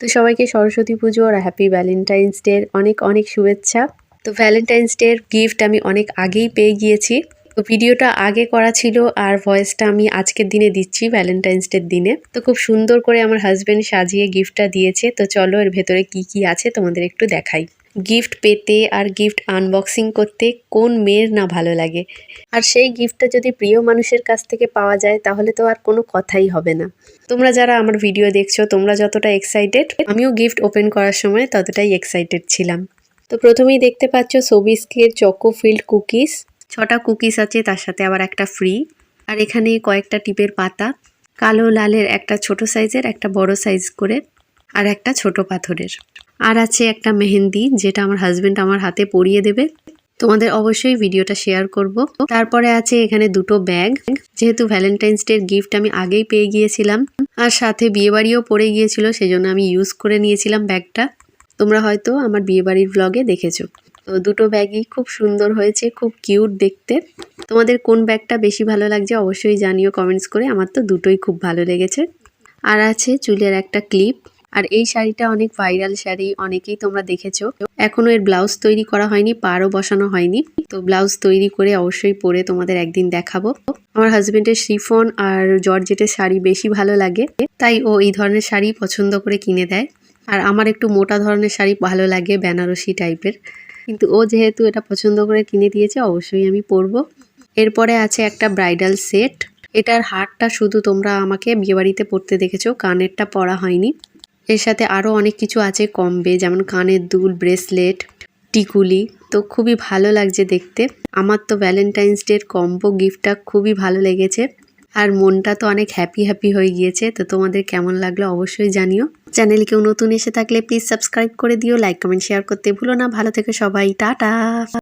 তো সবাইকে সরস্বতী পুজো আর happy Valentine's day অনেক অনেক শুভেচ্ছা। তো ভ্যালেন্টাইন্স ডের গিফট আমি অনেক আগেই পেয়ে গিয়েছি। তো ভিডিওটা আগে করা ছিল আর ভয়েসটা আমি আজকের দিনে দিচ্ছি ভ্যালেন্টাইন্স ডের দিনে। তো খুব সুন্দর করে আমার হাজব্যান্ড সাজিয়ে গিফটটা দিয়েছে। তো চলো এর ভেতরে কি কি আছে তোমাদের একটু দেখাই। গিফট পেতে আর গিফট আনবক্সিং করতে কোন মেয়ের না ভালো লাগে? আর সেই গিফটটা যদি প্রিয় মানুষের কাছ থেকে পাওয়া যায়, তাহলে তো আর কোনো কথাই হবে না। তোমরা যারা আমার ভিডিও দেখছ, তোমরা যতটা এক্সাইটেড আমিও গিফট ওপেন করার সময় ততটাই এক্সাইটেড ছিলাম। তো প্রথমেই দেখতে পাচ্ছ সোবিস্কের চকো ফিল্ড কুকিজ ছটা কুকিজ আছে, তার সাথে আবার একটা ফ্রি আর এখানে কয়েকটা টিপের পাতা। কালো লালের একটা ছোট সাইজের একটা বড় সাইজ করে, আর একটা ছোট পাথরের। আর আছে একটা মেহেন্দি, যেটা আমার হাজবেন্ড আমার হাতে পরিয়ে দেবে। তোমাদের অবশ্যই ভিডিওটা শেয়ার করব। তারপরে আছে এখানে দুটো ব্যাগ যেহেতু ভ্যালেন্টাইন্স ডের গিফট আমি আগেই পেয়ে গিয়েছিলাম, আর সাথে বিয়েবাড়িও পড়ে গিয়েছিল, সেজন্য আমি ইউজ করে নিয়েছিলাম ব্যাগটা তোমরা হয়তো আমার বিয়েবাড়ির ব্লগে দেখেছ। তো দুটো ব্যাগই খুব সুন্দর হয়েছে, খুব কিউট দেখতে। তোমাদের কোন ব্যাগটা বেশি ভালো লাগছে অবশ্যই জানিও কমেন্টস করে, আমার তো দুটোই খুব ভালো লেগেছে। আর আছে চুলের একটা ক্লিপ, আর এই শাড়িটা অনেক ভাইরাল শাড়ি, অনেকেই তোমরা দেখেছ। এখনও এর ব্লাউজ তৈরি করা হয়নি, পারও বসানো হয়নি। তো ব্লাউজ তৈরি করে অবশ্যই পরে তোমাদের একদিন দেখাবো। আমার হাজবেন্ডের শিফন আর জর্জেটের শাড়ি বেশি ভালো লাগে, তাই ও এই ধরনের শাড়ি পছন্দ করে কিনে দেয়। আর আমার একটু মোটা ধরনের শাড়ি ভালো লাগে, বেনারসি টাইপের। কিন্তু ও যেহেতু এটা পছন্দ করে কিনে দিয়েছে, অবশ্যই আমি পরবো। এরপরে আছে একটা ব্রাইডাল সেট। এটার হারটা শুধু তোমরা আমাকে বিয়েবাড়িতে পরতে দেখেছ, কানেরটা পরা হয়নি। এর সাথে আরও অনেক কিছু আছে কমবে, যেমন কানের দুল, ব্রেসলেট, টিকুলি। তো খুবই ভালো লাগছে দেখতে। আমার তো ভ্যালেন্টাইন্স ডের কম্বো গিফটটা খুবই ভালো লেগেছে। আর মনটা তো অনেক হ্যাপি হ্যাপি হয়ে গিয়েছে, তো তোমাদের কেমন লাগল অবশ্যই জানিও। চ্যানেল কেউ নতুন এসে থাকলে প্লিজ সাবস্ক্রাইব করে দিও লাইক কমেন্ট শেয়ার করতে ভুলো না। ভালো থেকে সবাই, টাটা।